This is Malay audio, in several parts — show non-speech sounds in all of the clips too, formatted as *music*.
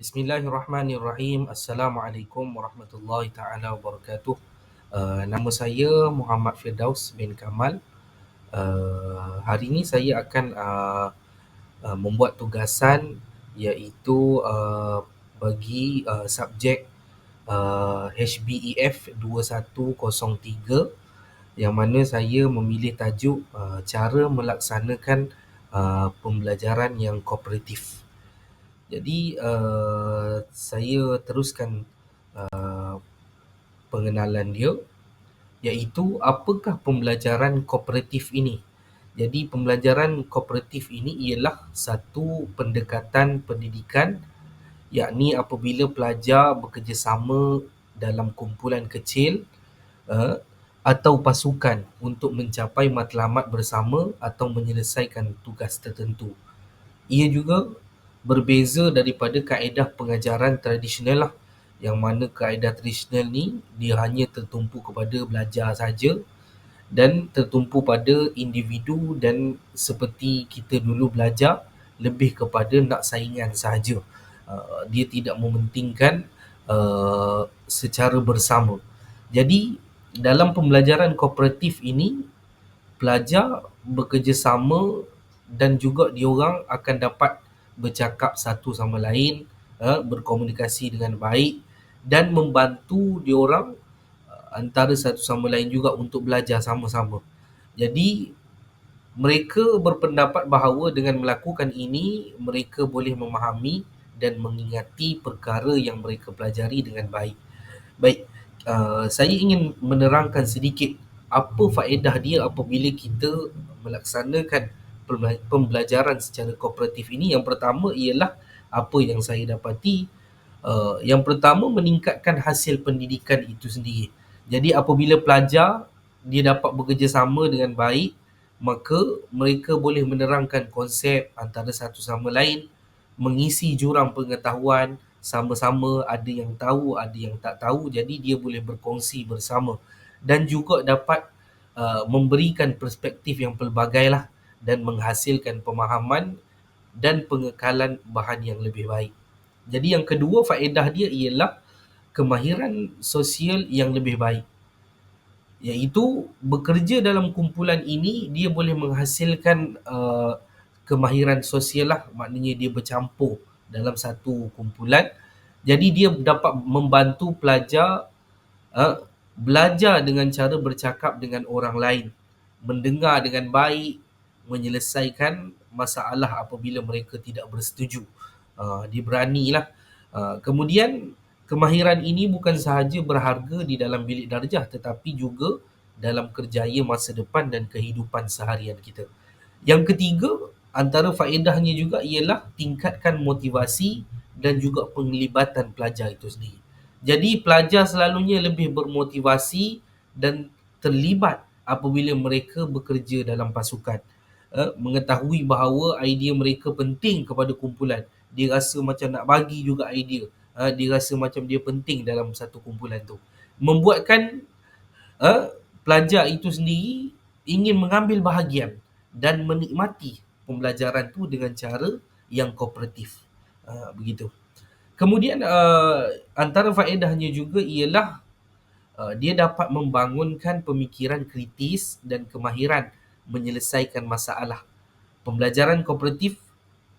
Bismillahirrahmanirrahim. Assalamualaikum warahmatullahi taala wabarakatuh. Uh, nama saya Muhammad Firdaus bin Kamal. Uh, hari ini saya akan uh, uh, membuat tugasan iaitu uh, bagi uh, subjek uh, HBEF 2103 yang mana saya memilih tajuk uh, cara melaksanakan uh, pembelajaran yang kooperatif. Jadi uh, saya teruskan uh, pengenalan dia iaitu apakah pembelajaran kooperatif ini. Jadi pembelajaran kooperatif ini ialah satu pendekatan pendidikan yakni apabila pelajar bekerjasama dalam kumpulan kecil uh, atau pasukan untuk mencapai matlamat bersama atau menyelesaikan tugas tertentu. Ia juga berbeza daripada kaedah pengajaran tradisional lah yang mana kaedah tradisional ni dia hanya tertumpu kepada belajar saja dan tertumpu pada individu dan seperti kita dulu belajar lebih kepada nak saingan sahaja. Uh, dia tidak mementingkan uh, secara bersama. Jadi dalam pembelajaran kooperatif ini pelajar bekerjasama dan juga diorang akan dapat bercakap satu sama lain, uh, berkomunikasi dengan baik dan membantu diorang uh, antara satu sama lain juga untuk belajar sama-sama. Jadi mereka berpendapat bahawa dengan melakukan ini mereka boleh memahami dan mengingati perkara yang mereka pelajari dengan baik. Baik, uh, saya ingin menerangkan sedikit apa faedah dia apabila kita melaksanakan pembelajaran secara kooperatif ini. Yang pertama ialah apa yang saya dapati. Uh, yang pertama meningkatkan hasil pendidikan itu sendiri. Jadi apabila pelajar dia dapat bekerjasama dengan baik, maka mereka boleh menerangkan konsep antara satu sama lain, mengisi jurang pengetahuan, sama-sama ada yang tahu, ada yang tak tahu, jadi dia boleh berkongsi bersama dan juga dapat uh, memberikan perspektif yang pelbagai lah dan menghasilkan pemahaman dan pengekalan bahan yang lebih baik. Jadi yang kedua faedah dia ialah kemahiran sosial yang lebih baik. Iaitu bekerja dalam kumpulan ini dia boleh menghasilkan uh, kemahiran sosial lah maknanya dia bercampur dalam satu kumpulan. Jadi dia dapat membantu pelajar uh, belajar dengan cara bercakap dengan orang lain, mendengar dengan baik, menyelesaikan masalah apabila mereka tidak bersetuju. Uh, dia beranilah. Uh, kemudian kemahiran ini bukan sahaja berharga di dalam bilik darjah tetapi juga dalam kerjaya masa depan dan kehidupan seharian kita. Yang ketiga, antara faedahnya juga ialah tingkatkan motivasi dan juga penglibatan pelajar itu sendiri. Jadi pelajar selalunya lebih bermotivasi dan terlibat apabila mereka bekerja dalam pasukan. Uh, mengetahui bahawa idea mereka penting kepada kumpulan. Dia rasa macam nak bagi juga idea uh, dia rasa macam dia penting dalam satu kumpulan tu. Membuatkan uh, pelajar itu sendiri ingin mengambil bahagian dan menikmati pembelajaran tu dengan cara yang kooperatif. Uh, begitu. Kemudian uh, antara faedahnya juga ialah uh, dia dapat membangunkan pemikiran kritis dan kemahiran menyelesaikan masalah. Pembelajaran kooperatif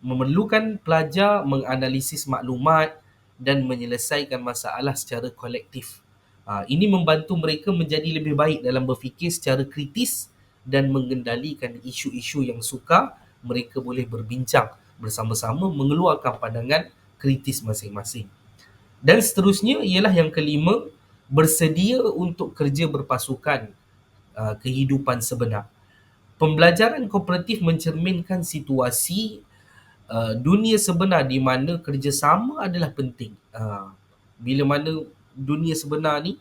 memerlukan pelajar menganalisis maklumat, dan menyelesaikan masalah secara kolektif. Ha, ini membantu mereka menjadi lebih baik dalam berfikir secara kritis dan mengendalikan isu-isu yang sukar mereka boleh berbincang bersama-sama mengeluarkan pandangan kritis masing-masing. Dan seterusnya ialah yang kelima, bersedia untuk kerja berpasukan uh, kehidupan sebenar. Pembelajaran kooperatif mencerminkan situasi Uh, dunia sebenar di mana kerjasama adalah penting. Uh, bila mana dunia sebenar ni,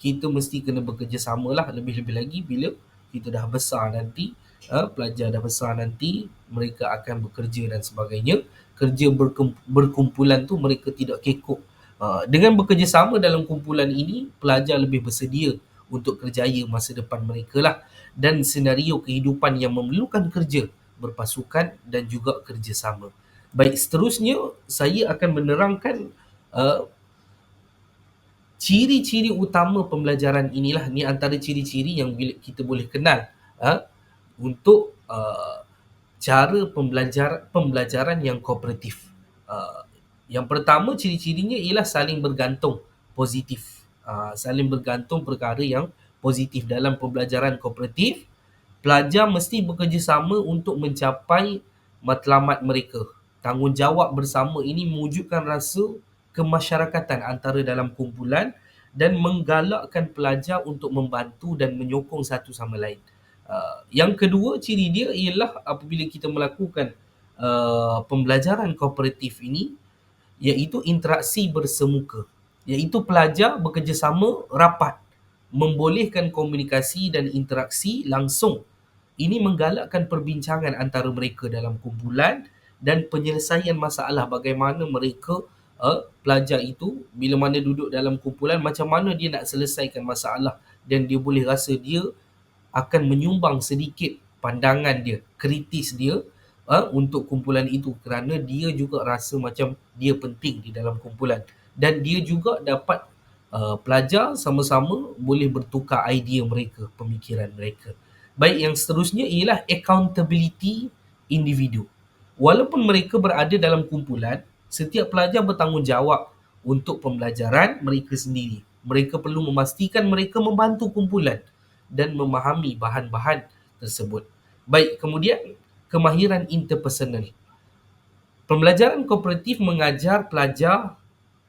kita mesti kena bekerjasama lah lebih-lebih lagi bila kita dah besar nanti, uh, pelajar dah besar nanti, mereka akan bekerja dan sebagainya. Kerja berkumpulan tu mereka tidak kekok. Uh, dengan bekerjasama dalam kumpulan ini, pelajar lebih bersedia untuk kerjaya masa depan mereka lah. Dan senario kehidupan yang memerlukan kerja berpasukan dan juga kerjasama. Baik, seterusnya saya akan menerangkan uh, ciri-ciri utama pembelajaran inilah ni antara ciri-ciri yang kita boleh kenal uh, untuk uh, cara pembelajar pembelajaran yang kooperatif. Uh, yang pertama ciri-cirinya ialah saling bergantung positif. Uh, saling bergantung perkara yang positif dalam pembelajaran kooperatif. Pelajar mesti bekerjasama untuk mencapai matlamat mereka. Tanggungjawab bersama ini mewujudkan rasa kemasyarakatan antara dalam kumpulan dan menggalakkan pelajar untuk membantu dan menyokong satu sama lain. Uh, yang kedua ciri dia ialah apabila kita melakukan uh, pembelajaran kooperatif ini iaitu interaksi bersemuka iaitu pelajar bekerjasama rapat membolehkan komunikasi dan interaksi langsung. Ini menggalakkan perbincangan antara mereka dalam kumpulan dan penyelesaian masalah bagaimana mereka uh, pelajar itu bila mana duduk dalam kumpulan macam mana dia nak selesaikan masalah dan dia boleh rasa dia akan menyumbang sedikit pandangan dia, kritis dia uh, untuk kumpulan itu. Kerana dia juga rasa macam dia penting di dalam kumpulan dan dia juga dapat uh, pelajar sama-sama boleh bertukar idea mereka, pemikiran mereka. Baik yang seterusnya ialah accountability individu. Walaupun mereka berada dalam kumpulan, setiap pelajar bertanggungjawab untuk pembelajaran mereka sendiri. Mereka perlu memastikan mereka membantu kumpulan dan memahami bahan-bahan tersebut. Baik, kemudian kemahiran interpersonal. Pembelajaran kooperatif mengajar pelajar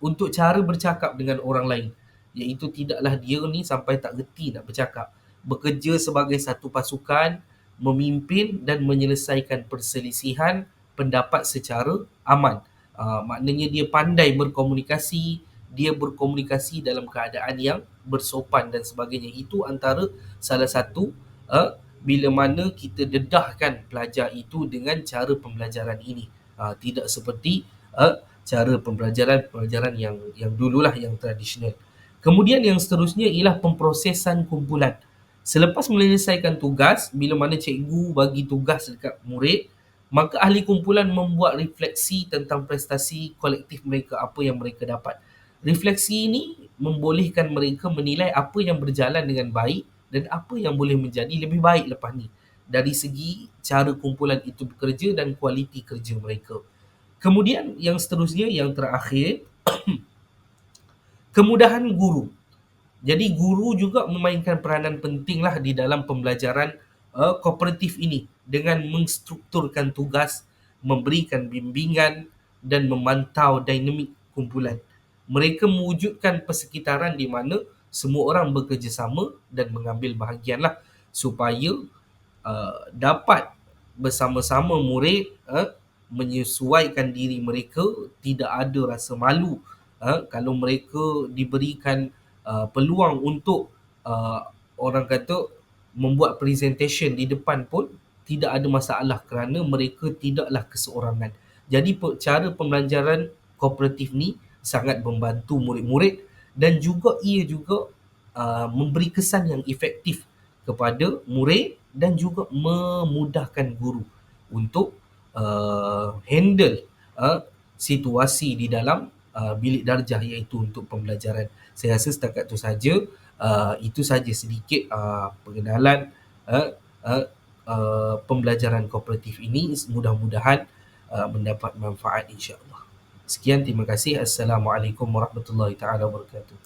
untuk cara bercakap dengan orang lain. Iaitu tidaklah dia ni sampai tak reti nak bercakap. Bekerja sebagai satu pasukan, memimpin dan menyelesaikan perselisihan pendapat secara aman. Uh, maknanya dia pandai berkomunikasi, dia berkomunikasi dalam keadaan yang bersopan dan sebagainya. Itu antara salah satu uh, bila mana kita dedahkan pelajar itu dengan cara pembelajaran ini. Uh, tidak seperti uh, cara pembelajaran pembelajaran yang yang dululah yang tradisional. Kemudian yang seterusnya ialah pemprosesan kumpulan. Selepas menyelesaikan tugas, bila mana cikgu bagi tugas dekat murid, maka ahli kumpulan membuat refleksi tentang prestasi kolektif mereka, apa yang mereka dapat. Refleksi ini membolehkan mereka menilai apa yang berjalan dengan baik dan apa yang boleh menjadi lebih baik lepas ni dari segi cara kumpulan itu bekerja dan kualiti kerja mereka. Kemudian yang seterusnya yang terakhir *clears throat* kemudahan guru. Jadi guru juga memainkan peranan pentinglah di dalam pembelajaran uh, kooperatif ini dengan menstrukturkan tugas, memberikan bimbingan dan memantau dinamik kumpulan mereka mewujudkan persekitaran di mana semua orang bekerjasama dan mengambil bahagianlah supaya uh, dapat bersama-sama murid uh, menyesuaikan diri mereka tidak ada rasa malu uh, kalau mereka diberikan uh, peluang untuk uh, orang kata membuat presentation di depan pun tidak ada masalah kerana mereka tidaklah keseorangan. Jadi cara pembelajaran kooperatif ni sangat membantu murid-murid dan juga ia juga uh, memberi kesan yang efektif kepada murid dan juga memudahkan guru untuk uh, handle uh, situasi di dalam uh, bilik darjah iaitu untuk pembelajaran. Saya rasa setakat itu saja. Uh, itu saja sedikit uh, pengenalan uh, uh, uh, pembelajaran kooperatif ini. Mudah-mudahan uh, mendapat manfaat insya-Allah. Sekian terima kasih. Assalamualaikum warahmatullahi taala wabarakatuh.